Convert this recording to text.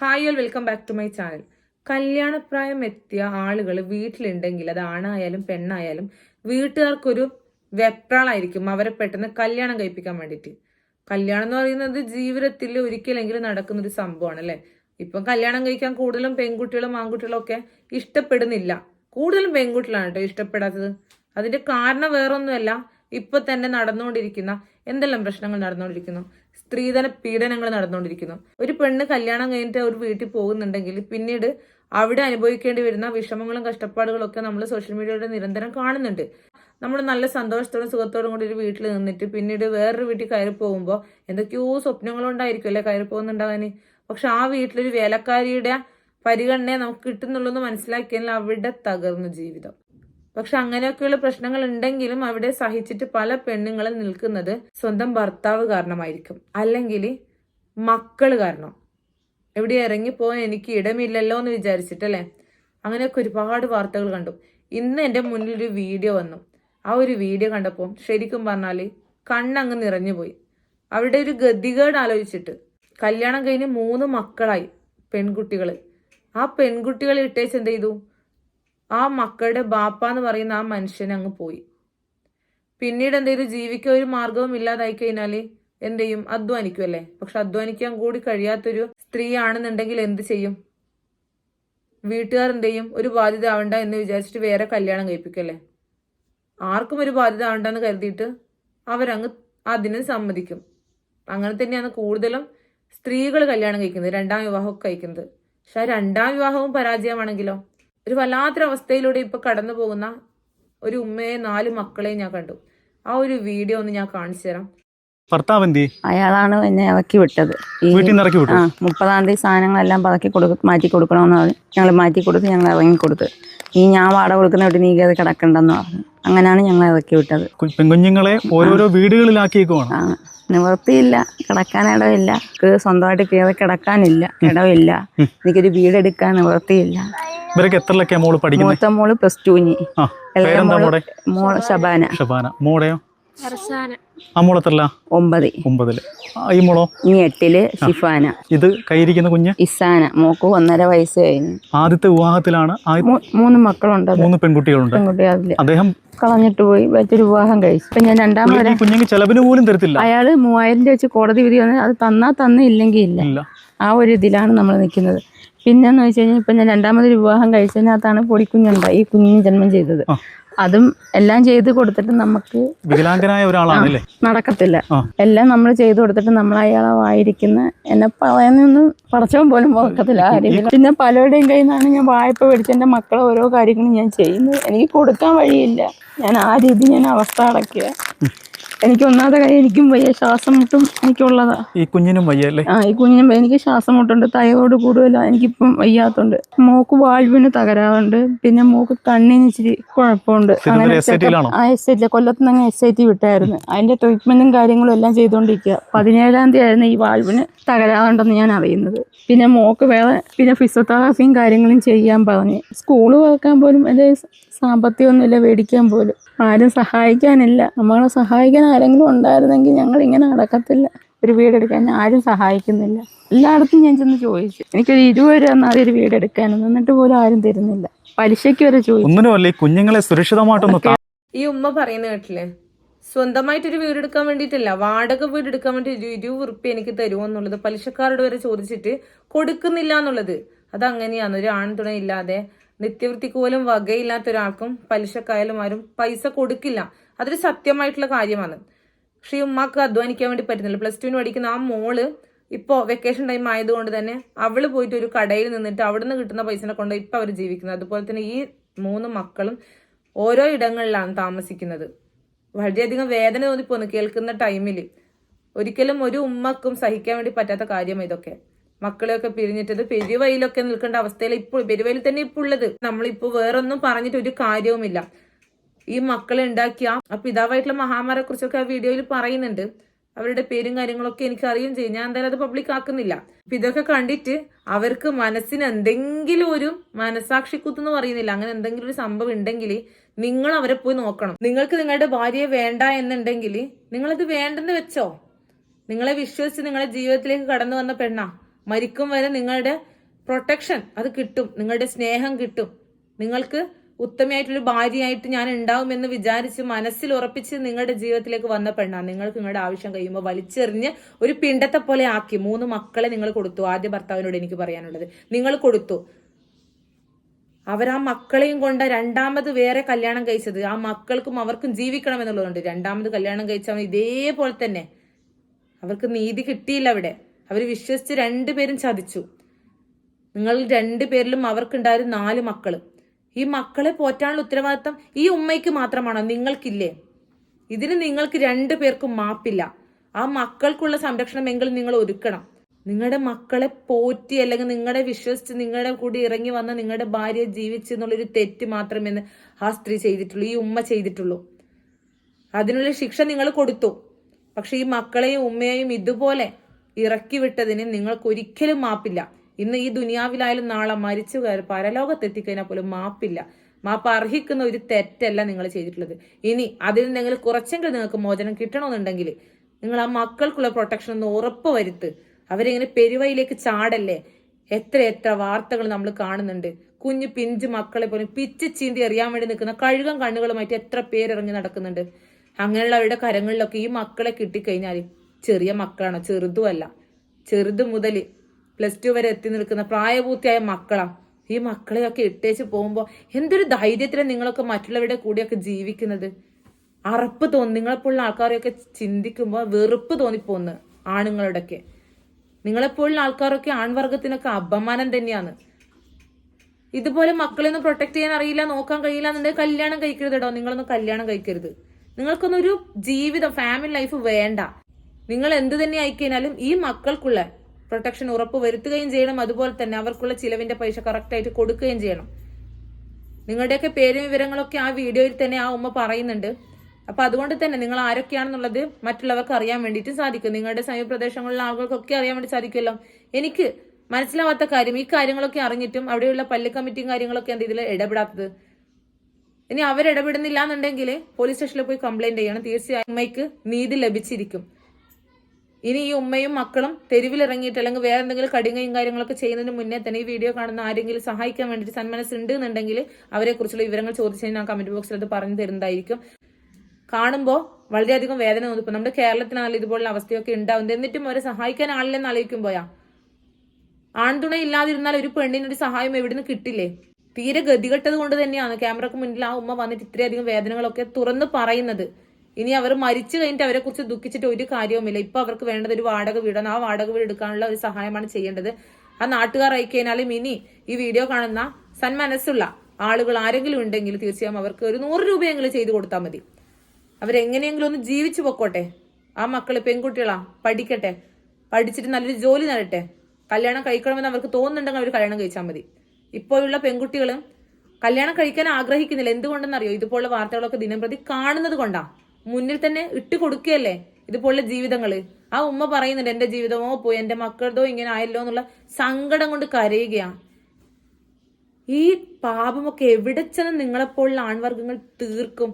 Hi all welcome back to my channel കല്യാണപ്രായം എത്തിയ ആളുകൾ വീട്ടിലുണ്ടെങ്കിൽ അത് ആണായാലും പെണ്ണായാലും വീട്ടുകാർക്കൊരു വെപ്രാളായിരിക്കും. അവരെ പെട്ടെന്ന് കല്യാണം കഴിപ്പിക്കാൻ വേണ്ടിയിട്ട്. കല്യാണം എന്ന് പറയുന്നത് ജീവിതത്തിൽ ഒരിക്കലെങ്കിലും നടക്കുന്ന ഒരു സംഭവമാണ് അല്ലേ ഇപ്പം കല്യാണം കഴിക്കാൻ കൂടുതലും പെൺകുട്ടികളും ആൺകുട്ടികളും ഒക്കെ ഇഷ്ടപ്പെടുന്നില്ല. കൂടുതലും പെൺകുട്ടികളാണ് കേട്ടോ ഇഷ്ടപ്പെടാത്തത്. അതിന്റെ കാരണം വേറൊന്നുമല്ല. ഇപ്പൊ തന്നെ നടന്നുകൊണ്ടിരിക്കുന്ന എന്തെല്ലാം പ്രശ്നങ്ങൾ നടന്നുകൊണ്ടിരിക്കുന്നു? സ്ത്രീധന പീഡനങ്ങൾ നടന്നുകൊണ്ടിരിക്കുന്നു. ഒരു പെണ്ണ് കല്യാണം കഴിഞ്ഞിട്ട് ഒരു വീട്ടിൽ പോകുന്നുണ്ടെങ്കിൽ പിന്നീട് അവിടെ അനുഭവിക്കേണ്ടി വരുന്ന വിഷമങ്ങളും കഷ്ടപ്പാടുകളും ഒക്കെ നമ്മൾ സോഷ്യൽ മീഡിയയുടെ നിരന്തരം കാണുന്നുണ്ട്. നമ്മൾ നല്ല സന്തോഷത്തോടും സുഖത്തോടും കൂടി ഒരു വീട്ടിൽ നിന്നിട്ട് പിന്നീട് വേറൊരു വീട്ടിൽ കയറി പോകുമ്പോൾ എന്തൊക്കെയോ സ്വപ്നങ്ങളുണ്ടായിരിക്കും അല്ലേ കയറി പോകുന്നുണ്ടാകാൻ പക്ഷെ ആ വീട്ടിലൊരു വേലക്കാരിയുടെ പരിഗണനയെ നമുക്ക് കിട്ടുന്നുള്ളൂ എന്ന് മനസ്സിലാക്കിയാൽ അവിടെ തകർന്നു ജീവിതം. പക്ഷെ അങ്ങനെയൊക്കെയുള്ള പ്രശ്നങ്ങൾ ഉണ്ടെങ്കിലും അവിടെ സഹിച്ചിട്ട് പല പെണ്ണുങ്ങളും നിൽക്കുന്നത് സ്വന്തം ഭർത്താവ് കാരണമായിരിക്കും. അല്ലെങ്കിൽ മക്കൾ കാരണം. എവിടെ ഇറങ്ങിപ്പോകാൻ എനിക്ക് ഇടമില്ലല്ലോ എന്ന് വിചാരിച്ചിട്ടല്ലേ അങ്ങനെയൊക്കെ ഒരുപാട് വാർത്തകൾ കണ്ടു. ഇന്ന് എന്റെ മുന്നിൽ ഒരു വീഡിയോ വന്നു. ആ ഒരു വീഡിയോ കണ്ടപ്പോൾ ശരിക്കും പറഞ്ഞാൽ കണ്ണങ്ങ് നിറഞ്ഞുപോയി അവിടെ ഒരു ഗതികേട് ആലോചിച്ചിട്ട് കല്യാണം കഴിഞ്ഞ് മൂന്ന് മക്കളായി പെൺകുട്ടികൾ ആ പെൺകുട്ടികളെ ഇട്ടേച്ച് എന്ത് ചെയ്തു? ആ മക്കളുടെ ബാപ്പ എന്ന് പറയുന്ന ആ മനുഷ്യൻ അങ്ങ് പോയി. പിന്നീട് എന്തെങ്കിലും ജീവിക്കാൻ ഒരു മാർഗവും ഇല്ലാതായി കഴിഞ്ഞാൽ എന്ത് ചെയ്യും? അധ്വാനിക്കുമല്ലേ പക്ഷെ അധ്വാനിക്കാൻ കൂടി കഴിയാത്തൊരു സ്ത്രീ ആണെന്നുണ്ടെങ്കിൽ എന്ത് ചെയ്യും? വീട്ടുകാർ എന്ത് ചെയ്യും? ഒരു ബാധ്യത ആവണ്ട എന്ന് വിചാരിച്ചിട്ട് വേറെ കല്യാണം കഴിപ്പിക്കല്ലേ ആർക്കും ഒരു ബാധ്യത ആവണ്ടെന്ന് കരുതിയിട്ട് അവരങ്ങ് അതിന് സമ്മതിക്കും. അങ്ങനെ തന്നെയാണ് കൂടുതലും സ്ത്രീകൾ കല്യാണം കഴിക്കുന്നത് രണ്ടാം വിവാഹമൊക്കെ കഴിക്കുന്നത്. പക്ഷെ ആ രണ്ടാം വിവാഹവും പരാജയമാണെങ്കിലോ? ഒരു വല്ലാത്തൊരവസ്ഥയിലൂടെ ഇപ്പൊ കടന്നു പോകുന്ന ഒരു ഉമ്മയെ നാല് മക്കളെയും ഞാൻ കണ്ടു. ആ ഒരു വീഡിയോ ഒന്ന് ഞാൻ കാണിച്ചു തരാം. ഭർത്താവ് എന്തി അയാളാണ് എന്നെ ഇറക്കി വിട്ടത്. ഈ വീട്ടിൽ നിന്ന് ഇറക്കി വിട്ടു? ആ മുപ്പതാം തീയതി സാധനങ്ങളെല്ലാം പതക്കി കൊടുക്ക മാറ്റി കൊടുക്കണമെന്ന് പറഞ്ഞു. ഞങ്ങൾ മാറ്റി കൊടുത്ത് ഞങ്ങൾ ഇറങ്ങി കൊടുത്ത്. ഈ ഞാൻ വാട കൊടുക്കുന്ന വീട്ടിൽ നീ കയറി കിടക്കണ്ടെന്ന് പറഞ്ഞു. അങ്ങനെയാണ് ഞങ്ങൾ ഇറക്കി വിട്ടത്. കു- പെൺകുഞ്ഞുങ്ങളെ ഓരോരോ വീടുകളിലാക്കിയേക്കുവാണ്? ആ നിവൃത്തിയില്ല. കിടക്കാൻ ഇടമില്ല എനിക്ക് സ്വന്തമായിട്ട് കയറി കിടക്കാനില്ല. ഇടമില്ല എനിക്കൊരു വീടെടുക്കാൻ നിവൃത്തിയില്ല. ഇവരൊക്കെ എത്രലൊക്കെയാ മോൾ പഠിക്കുന്നത് മൂത്ത മോൾ പ്ലസ് ടുവിന് പേരെന്താ മോൾ മോൾ? ശബാന. ഷബാന മോടെയോ ആ മോൾ എത്രല്ല ഒമ്പത് ഒമ്പതിൽ. ആ, ഈ മോളോ? ഇനി എട്ടിൽ ഷിഫാന. ഇത് കൈയിരിക്കുന്ന കുഞ്ഞ്? ഇസാന. മോക്ക് ഒന്നര വയസ്സ് കഴിഞ്ഞു. ആദ്യത്തെ വിവാഹത്തിലാണ് ആ മൂന്ന് മക്കളുണ്ട് മൂന്ന് പെൺകുട്ടികളുണ്ട്. പെൺകുട്ടി അദ്ദേഹം കളഞ്ഞിട്ട് പോയി. മറ്റൊരു വിവാഹം കഴിച്ചു. ഇപ്പൊ ഞാൻ രണ്ടാമത് ഈ കുഞ്ഞുങ്ങൾക്ക് ചെലവിന് പോലും തരത്തില്ല. അയാൾ മൂവായിരം രൂപ വെച്ച് കോടതി വിധി വന്നത് അത് തന്നാ തന്നില്ലെങ്കിൽ ഇല്ല ഇല്ല. ആ ഒരു ഇതിലാണ് നമ്മൾ നിൽക്കുന്നത്. പിന്നെന്ന് വെച്ച് കഴിഞ്ഞാൽ ഇപ്പൊ ഞാൻ രണ്ടാമതൊരു വിവാഹം കഴിച്ചതിനകത്താണ് പൊടിക്കുഞ്ഞുണ്ടായി ഈ കുഞ്ഞിന് ജന്മം ചെയ്തത്. അതും എല്ലാം ചെയ്ത് കൊടുത്തിട്ട് നമുക്ക് വികലാംഗനായ ഒരാളാണല്ലേ? നടക്കത്തില്ല. എല്ലാം നമ്മൾ ചെയ്തു കൊടുത്തിട്ട് നമ്മൾ അയാളെ വായിരിക്കുന്ന എന്നെ പറയുന്നൊന്നും പടച്ചവൻ പോലും രീതിയിൽ പിന്നെ പലരുടെയും കയ്യിൽ നിന്നാണ് ഞാൻ വായ്പ മേടിച്ച് എന്റെ മക്കളെ ഓരോ കാര്യങ്ങളും ഞാൻ ചെയ്യുന്നത്. എനിക്ക് കൊടുക്കാൻ വഴിയില്ല. ഞാൻ ആ രീതി ഞാൻ അവസ്ഥ അടയ്ക്കുക. എനിക്ക് ഒന്നാമത്തെ കാര്യം എനിക്കും വയ്യ ശ്വാസം മുട്ടും എനിക്കുള്ളതാ. ഈ കുഞ്ഞിനും വയ്യല്ലേ ആ ഈ കുഞ്ഞിനും എനിക്ക് ശ്വാസം മുട്ടുണ്ട് തൈറോയ്ഡ് കൂടുതല എനിക്കിപ്പം വയ്യാത്തുണ്ട്. മോക്ക് വാൽവിന് തകരാറുണ്ട് പിന്നെ മോക്ക് കണ്ണിന് ഇച്ചിരി കുഴപ്പമുണ്ട്. അങ്ങനെ? ആ എസ് ഐ ടി കൊല്ലത്ത് നിന്ന് എസ് ഐ ടി വിട്ടായിരുന്നു. അതിന്റെ ട്രീറ്റ്മെന്റും കാര്യങ്ങളും എല്ലാം ചെയ്തുകൊണ്ടിരിക്കുക പതിനേഴാം തീയതി ആയിരുന്നു ഈ വാൽവിന് തകരാറുണ്ടെന്ന് ഞാൻ അറിയുന്നത്. പിന്നെ മോക്ക് വേറെ പിന്നെ ഫിസിയോതെറാപ്പിയും കാര്യങ്ങളും ചെയ്യാൻ പറഞ്ഞ്. സ്കൂൾ തുറക്കാൻ പോലും എന്റെ സാമ്പത്തികമൊന്നുമില്ല മേടിക്കാൻ പോലും. ആരും സഹായിക്കാനില്ല. നമ്മളെ സഹായിക്കാൻ ആരെങ്കിലും ഉണ്ടായിരുന്നെങ്കിൽ ഞങ്ങൾ ഇങ്ങനെ നടക്കത്തില്ല. ഒരു വീടെടുക്കാൻ ആരും സഹായിക്കുന്നില്ല. എല്ലായിടത്തും ഞാൻ ചെന്ന് ചോദിച്ചു. എനിക്കൊരു ഇരുപത് രൂപ എന്നാൽ ഒരു വീടെടുക്കാനും എന്നിട്ട് പോലും ആരും തരുന്നില്ല. പലിശയ്ക്ക് വരെ ചോദിച്ചു. കുഞ്ഞുങ്ങളെ സുരക്ഷിതമായിട്ടൊന്നും ഈ ഉമ്മ പറയുന്ന കേട്ടില്ലേ? സ്വന്തമായിട്ടൊരു വീട് എടുക്കാൻ വേണ്ടിയിട്ടല്ല വാടക വീട് എടുക്കാൻ വേണ്ടി ഒരു ഇരുപത് ഉറുപ്പ്യ എനിക്ക് തരുമോ എന്നുള്ളത് പലിശക്കാരോട് വരെ ചോദിച്ചിട്ട് കൊടുക്കുന്നില്ല എന്നുള്ളത്. അത് അങ്ങനെയാണ് ഒരു ആൺ തുണ ഇല്ലാതെ നിത്യവൃത്തിക്ക് പോലും വകയില്ലാത്ത ഒരാൾക്കും പലിശക്കായാലും ആരും പൈസ കൊടുക്കില്ല. അതൊരു സത്യമായിട്ടുള്ള കാര്യമാണ്. പക്ഷെ ഈ ഉമ്മാക്ക് അധ്വാനിക്കാൻ വേണ്ടി പറ്റുന്നില്ല. പ്ലസ് ടുവിന് പഠിക്കുന്ന ആ മോൾ ഇപ്പോൾ വെക്കേഷൻ ടൈം ആയതുകൊണ്ട് തന്നെ അവൾ പോയിട്ട് ഒരു കടയിൽ നിന്നിട്ട് അവിടുന്ന് കിട്ടുന്ന പൈസനെ കൊണ്ട് ഇപ്പം അവർ ജീവിക്കുന്നത്. അതുപോലെ തന്നെ ഈ മൂന്ന് മക്കളും ഓരോ ഇടങ്ങളിലാണ് താമസിക്കുന്നത്. വളരെയധികം വേദന തോന്നിപ്പോന്ന് കേൾക്കുന്ന ടൈമിൽ ഒരിക്കലും ഒരു ഉമ്മക്കും സഹിക്കാൻ വേണ്ടി പറ്റാത്ത കാര്യം ഇതൊക്കെ. മക്കളെയൊക്കെ പിരിഞ്ഞിട്ടത് പെരുവയിലൊക്കെ നിൽക്കേണ്ട അവസ്ഥയിൽ ഇപ്പോൾ പെരുവയിൽ തന്നെ ഇപ്പോൾ ഉള്ളത്. നമ്മളിപ്പോൾ വേറൊന്നും പറഞ്ഞിട്ട് ഒരു കാര്യവുമില്ല. ഈ മക്കളെ ഉണ്ടാക്കിയ ആ പിതാവായിട്ടുള്ള മഹാമാരെ കുറിച്ചൊക്കെ ആ വീഡിയോയിൽ പറയുന്നുണ്ട്. അവരുടെ പേരും കാര്യങ്ങളൊക്കെ എനിക്ക് അറിയുകയും ചെയ്യും. ഞാൻ എന്തായാലും അത് പബ്ലിക് ആക്കുന്നില്ല. അപ്പൊ ഇതൊക്കെ കണ്ടിട്ട് അവർക്ക് മനസ്സിന് എന്തെങ്കിലും ഒരു മനസാക്ഷി കുത്തെന്ന് പറയുന്നില്ല. അങ്ങനെ എന്തെങ്കിലും ഒരു സംഭവം ഉണ്ടെങ്കിൽ നിങ്ങൾ അവരെ പോയി നോക്കണം. നിങ്ങൾക്ക് നിങ്ങളുടെ ഭാര്യയെ വേണ്ട എന്നുണ്ടെങ്കിൽ നിങ്ങളത് വേണ്ടെന്ന് വെച്ചോ? നിങ്ങളെ വിശ്വസിച്ച് നിങ്ങളെ ജീവിതത്തിലേക്ക് കടന്നു വന്ന പെണ്ണാ. മരിക്കും വരെ നിങ്ങളുടെ പ്രൊട്ടക്ഷൻ അത് കിട്ടും. നിങ്ങളുടെ സ്നേഹം കിട്ടും. നിങ്ങൾക്ക് ഉത്തമയായിട്ടൊരു ഭാര്യയായിട്ട് ഞാൻ ഉണ്ടാവുമെന്ന് വിചാരിച്ച് മനസ്സിൽ ഉറപ്പിച്ച് നിങ്ങളുടെ ജീവിതത്തിലേക്ക് വന്ന പെണ്ണാണ് നിങ്ങൾക്ക് നിങ്ങളുടെ ആവശ്യം കഴിയുമ്പോൾ വലിച്ചെറിഞ്ഞ് ഒരു പിണ്ടത്തെ പോലെ ആക്കി മൂന്ന് മക്കളെ നിങ്ങൾ കൊടുത്തു ആദ്യ ഭർത്താവിനോട് എനിക്ക് പറയാനുള്ളത്. നിങ്ങൾ കൊടുത്തു. അവർ ആ മക്കളെയും കൊണ്ട് രണ്ടാമത് വേറെ കല്യാണം കഴിച്ചത്. ആ മക്കൾക്കും അവർക്കും ജീവിക്കണം എന്നുള്ളതുകൊണ്ട് രണ്ടാമത് കല്യാണം കഴിച്ചവൻ ഇതേപോലെ തന്നെ. അവർക്ക് നീതി കിട്ടിയില്ല അവിടെ. അവർ വിശ്വസിച്ച് രണ്ടുപേരും ചതിച്ചു. നിങ്ങൾ രണ്ടുപേരിലും അവർക്കുണ്ടായിരുന്ന നാല് മക്കൾ. ഈ മക്കളെ പോറ്റാനുള്ള ഉത്തരവാദിത്തം ഈ ഉമ്മയ്ക്ക് മാത്രമാണോ? നിങ്ങൾക്കില്ലേ? ഇതിന് നിങ്ങൾക്ക് രണ്ടു പേർക്കും മാപ്പില്ല. ആ മക്കൾക്കുള്ള സംരക്ഷണം എങ്കിലും നിങ്ങൾ ഒരുക്കണം. നിങ്ങളുടെ മക്കളെ പോറ്റി അല്ലെങ്കിൽ നിങ്ങളെ വിശ്വസിച്ച് നിങ്ങളുടെ കൂടി ഇറങ്ങി വന്ന നിങ്ങളുടെ ഭാര്യ ജീവിച്ചു എന്നുള്ളൊരു തെറ്റ് മാത്രമേ ആ സ്ത്രീ ചെയ്തിട്ടുള്ളൂ ഈ ഉമ്മ ചെയ്തിട്ടുള്ളൂ. അതിനുള്ള ശിക്ഷ നിങ്ങൾ കൊടുത്തു. പക്ഷെ ഈ മക്കളെയും ഉമ്മയെയും ഇതുപോലെ ഇറക്കി വിട്ടതിന് നിങ്ങൾക്ക് ഒരിക്കലും മാപ്പില്ല. ഇന്ന് ഈ ദുനിയാവിലായാലും നാളെ മരിച്ചു കയറി പരലോകത്തെത്തിക്കഴിഞ്ഞാൽ പോലും മാപ്പില്ല. മാപ്പ് അർഹിക്കുന്ന ഒരു തെറ്റല്ല നിങ്ങൾ ചെയ്തിട്ടുള്ളത്. ഇനി അതിൽ നിങ്ങൾ കുറച്ചെങ്കിലും നിങ്ങൾക്ക് മോചനം കിട്ടണമെന്നുണ്ടെങ്കിൽ നിങ്ങൾ ആ മക്കൾക്കുള്ള പ്രൊട്ടക്ഷൻ ഒന്ന് ഉറപ്പ് വരുത്ത്. അവരിങ്ങനെ പെരുവയിലേക്ക് ചാടല്ലേ? എത്ര എത്ര വാർത്തകൾ നമ്മൾ കാണുന്നുണ്ട്. കുഞ്ഞു പിഞ്ച് മക്കളെ പോലും പിച്ച് ചീന്തി എറിയാൻ വേണ്ടി നിൽക്കുന്ന കഴുകം കണ്ണുകളുമായിട്ട് എത്ര പേരിറങ്ങി നടക്കുന്നുണ്ട്. അങ്ങനെയുള്ളവരുടെ കരങ്ങളിലൊക്കെ ഈ മക്കളെ കിട്ടിക്കഴിഞ്ഞാൽ ചെറിയ മക്കളാണോ? ചെറുതുമല്ല. ചെറുതു മുതൽ പ്ലസ് ടു വരെ എത്തി നിൽക്കുന്ന പ്രായപൂർത്തിയായ മക്കളാ. ഈ മക്കളെയൊക്കെ ഇട്ടേച്ച് പോകുമ്പോൾ എന്തൊരു ധൈര്യത്തിലാണ് നിങ്ങളൊക്കെ മറ്റുള്ളവരുടെ കൂടെയൊക്കെ ജീവിക്കുന്നത്. അറപ്പ് തോന്നി. നിങ്ങളെപ്പോലുള്ള ആൾക്കാരെയൊക്കെ ചിന്തിക്കുമ്പോൾ വെറുപ്പ് തോന്നിപ്പോന്ന് ആണുങ്ങളുടെയൊക്കെ നിങ്ങളെപ്പോലുള്ള ആൾക്കാരൊക്കെ ആൺവർഗത്തിനൊക്കെ അപമാനം തന്നെയാണ്. ഇതുപോലെ മക്കളെ ഒന്നും പ്രൊട്ടക്ട് ചെയ്യാൻ അറിയില്ല നോക്കാൻ കഴിയില്ല എന്നുണ്ടെങ്കിൽ കല്യാണം കഴിക്കരുത് കേട്ടോ നിങ്ങളൊന്നും കല്യാണം കഴിക്കരുത്. നിങ്ങൾക്കൊന്നും ഒരു ജീവിതം ഫാമിലി ലൈഫ് വേണ്ട. നിങ്ങൾ എന്ത് തന്നെ ആയിക്കഴിഞ്ഞാലും ഈ മക്കൾക്കുള്ള പ്രൊട്ടക്ഷൻ ഉറപ്പ് വരുത്തുകയും ചെയ്യണം. അതുപോലെ തന്നെ അവർക്കുള്ള ചിലവിന്റെ പൈസ കറക്റ്റായിട്ട് കൊടുക്കുകയും ചെയ്യണം. നിങ്ങളുടെയൊക്കെ പേരും വിവരങ്ങളൊക്കെ ആ വീഡിയോയിൽ തന്നെ ആ ഉമ്മ പറയുന്നുണ്ട്. അപ്പൊ അതുകൊണ്ട് തന്നെ നിങ്ങൾ ആരൊക്കെയാണെന്നുള്ളത് മറ്റുള്ളവർക്ക് അറിയാൻ വേണ്ടിയിട്ട് സാധിക്കും. നിങ്ങളുടെ സമീപപ്രദേശങ്ങളിലെ ആളുകൾക്കൊക്കെ അറിയാൻ വേണ്ടി സാധിക്കുമല്ലോ. എനിക്ക് മനസ്സിലാവാത്ത കാര്യം ഈ കാര്യങ്ങളൊക്കെ അറിഞ്ഞിട്ടും അവിടെയുള്ള പള്ളി കമ്മിറ്റിയും കാര്യങ്ങളൊക്കെ എന്ത് ഇതിൽ ഇടപെടാത്തത്. ഇനി അവരിടപെടുന്നില്ല എന്നുണ്ടെങ്കിൽ പോലീസ് സ്റ്റേഷനിൽ പോയി കംപ്ലൈന്റ് ചെയ്യണം. തീർച്ചയായും അമ്മയ്ക്ക് നീതി ലഭിച്ചിരിക്കും. ഇനി ഈ ഉമ്മയും മക്കളും തെരുവിലിറങ്ങിയിട്ട് അല്ലെങ്കിൽ വേറെ എന്തെങ്കിലും കടിങ്ങയും കാര്യങ്ങളൊക്കെ ചെയ്യുന്നതിന് മുന്നേ തന്നെ ഈ വീഡിയോ കാണുന്ന ആരെങ്കിലും സഹായിക്കാൻ വേണ്ടിയിട്ട് സന്മനസ് ഉണ്ട് എന്നുണ്ടെങ്കിൽ അവരെ കുറിച്ചുള്ള വിവരങ്ങൾ ചോദിച്ചു ഞാൻ കമന്റ് ബോക്സിൽ അത് പറഞ്ഞു തരുന്നതായിരിക്കും. കാണുമ്പോൾ വളരെയധികം വേദന തോന്നിപ്പോ നമ്മുടെ കേരളത്തിനാണല്ലോ ഇതുപോലുള്ള അവസ്ഥയൊക്കെ ഉണ്ടാവുന്നത്. എന്നിട്ടും അവരെ സഹായിക്കാൻ ആളില്ലെന്ന് ആലോചിക്കുമ്പോയാ ആൺതുണ ഇല്ലാതിരുന്നാൽ ഒരു പെണ്ണിനൊരു സഹായം എവിടുന്ന് കിട്ടില്ലേ? തീരെ ഗതികെട്ടത് കൊണ്ട് തന്നെയാണ്. ക്യാമറക്ക് മുന്നിൽ ആ ഉമ്മ വന്നിട്ട് ഇത്രയധികം വേദനകളൊക്കെ തുറന്ന് പറയുന്നത്. ഇനി അവർ മരിച്ചു കഴിഞ്ഞിട്ട് അവരെ കുറിച്ച് ദുഃഖിച്ചിട്ട് ഒരു കാര്യവുമില്ല. ഇപ്പൊ അവർക്ക് വേണ്ടത് ഒരു വാടക വീടാണ്. ആ വാടക വീട് എടുക്കാനുള്ള ഒരു സഹായമാണ് ചെയ്യേണ്ടത്. ആ നാട്ടുകാർ അയക്കഴിഞ്ഞാലും ഇനി ഈ വീഡിയോ കാണുന്ന സന്മനസ്സുള്ള ആളുകൾ ആരെങ്കിലും ഉണ്ടെങ്കിൽ തീർച്ചയായും അവർക്ക് ഒരു നൂറ് രൂപയെങ്കിലും ചെയ്തു കൊടുത്താൽ മതി. അവരെങ്ങനെയെങ്കിലും ഒന്ന് ജീവിച്ചു പൊക്കോട്ടെ. ആ മക്കൾ പെൺകുട്ടികളാ പഠിക്കട്ടെ. പഠിച്ചിട്ട് നല്ലൊരു ജോലി നേടട്ടെ. കല്യാണം കഴിക്കണമെന്ന് അവർക്ക് തോന്നുന്നുണ്ടെങ്കിൽ അവർ കല്യാണം കഴിച്ചാൽ മതി. ഇപ്പോഴുള്ള പെൺകുട്ടികൾ കല്യാണം കഴിക്കാൻ ആഗ്രഹിക്കുന്നില്ല. എന്തുകൊണ്ടെന്നറിയോ? ഇതുപോലുള്ള വാർത്തകളൊക്കെ ദിനംപ്രതി കാണുന്നത് കൊണ്ടാ. മുന്നിൽ തന്നെ ഇട്ട് കൊടുക്കുകയല്ലേ? ഇതുപോലുള്ള ജീവിതങ്ങൾ ആ ഉമ്മ പറയുന്നുണ്ട് എന്റെ ജീവിതമോ പോയി എന്റെ മക്കളതോ ഇങ്ങനെ ആയല്ലോ എന്നുള്ള സങ്കടം കൊണ്ട് കരയുകയാണ്. ഈ പാപമൊക്കെ എവിടെ ചെന്ന് നിങ്ങളെപ്പോലുള്ള ആൺവർഗങ്ങൾ തീർക്കും?